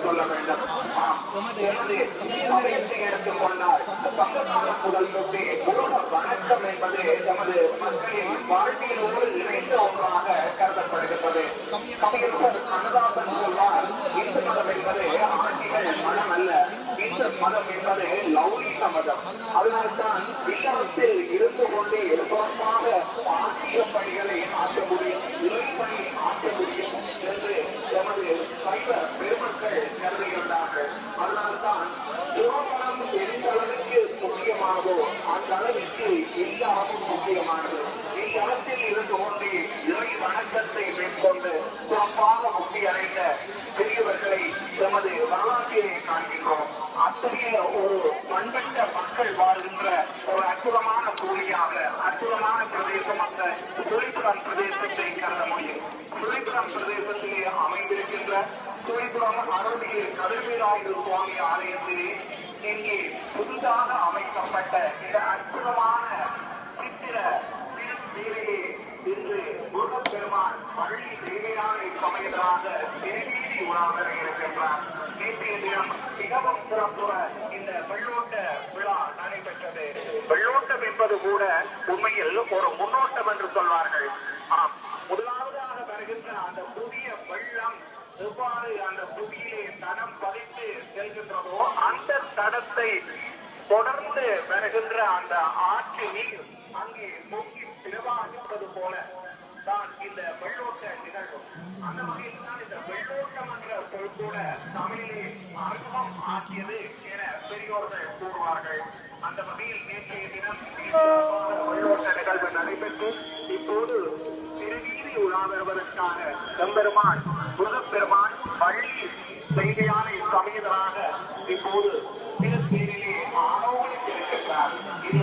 சொல்ல வேண்டும் ஆம், எனது எடுத்துக்கொண்டால் சங்ககால முதல் வணக்கம் என்பது நமது மக்களின் இணைந்த ஒன்றாக கருதப்படுகிறது கவிஞர் கண்ணதாசன் சொல்வார் இந்து மதம் என்பது ஆட்சிகள் மதம் அல்ல இந்து மதம் என்பது லௌகிக மதம் அதனால்தான் இல்லத்தில் இருந்து கொண்டே சொந்தமாக ஆசிய பணிகளை ஆற்ற முடியும் இறைப்பணி ஆற்ற முடியும் என்று எமது சைவ பெருமக்கள் கருதுகின்றார்கள் அதனால்தான் திருமணம் எந்த அளவுக்கு முக்கியமானதோ அந்த அளவுக்கு இல்லறமும் முக்கியமானது இன்று முருகப்பெருமான் பள்ளி தேவையான சமயத்தாக திருவீதி உணவர இருக்கின்றார். நேற்றைய தினம் மிகவும் சிறப்புற இந்த வெள்ளோட்ட விழா நடைபெற்றது. வெள்ளோட்டம் என்பது கூட உண்மையில் ஒரு முன்னோட்டம் என்று சொல்வார்கள். ஆம் முதலாவதாக வருகின்ற அந்த புதிய வெள்ளம் எவ்வாறு அந்த புவியிலே தடம் பதித்து செல்கின்றதோ அந்த தடத்தை தொடர்ந்து வருகின்ற அந்த ஆற்று நீர் அங்கே பொங்கி நிர்வாகிப்பது போல தான் இந்த வெள்ளோட்ட நிகழ்வு. அந்த வகையில் தான் இந்த வெள்ளோட்டம் என்ற சொல் கூட தமிழிலே அறிமுகம் ஆக்கியது என பெரியோர்கள் கூறுவார்கள். அந்த வகையில் நேற்றைய தினம் வெள்ளோட்ட நிகழ்வு நடைபெற்று இப்போது திருவீதி உலா வருவதற்கான எம்பெருமான் முருகப்பெருமான் பள்ளி செய்தியான சமயதராக இப்போது திருத்தேரிலே ஆரோக்கியம் இருக்கின்றார் இது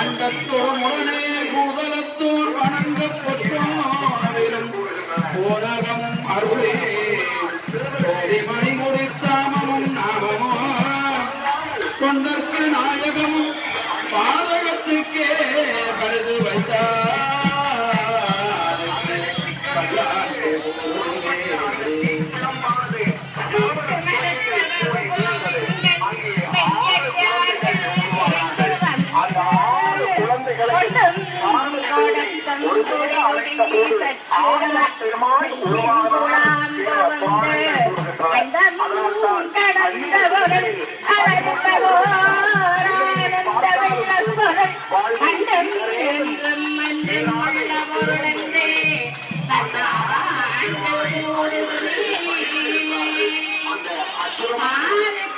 அண்டத்தோர் முரணே பூதலத்தோர் வணங்கப்பட்டோம் போனகம் அருளே. அசுரமான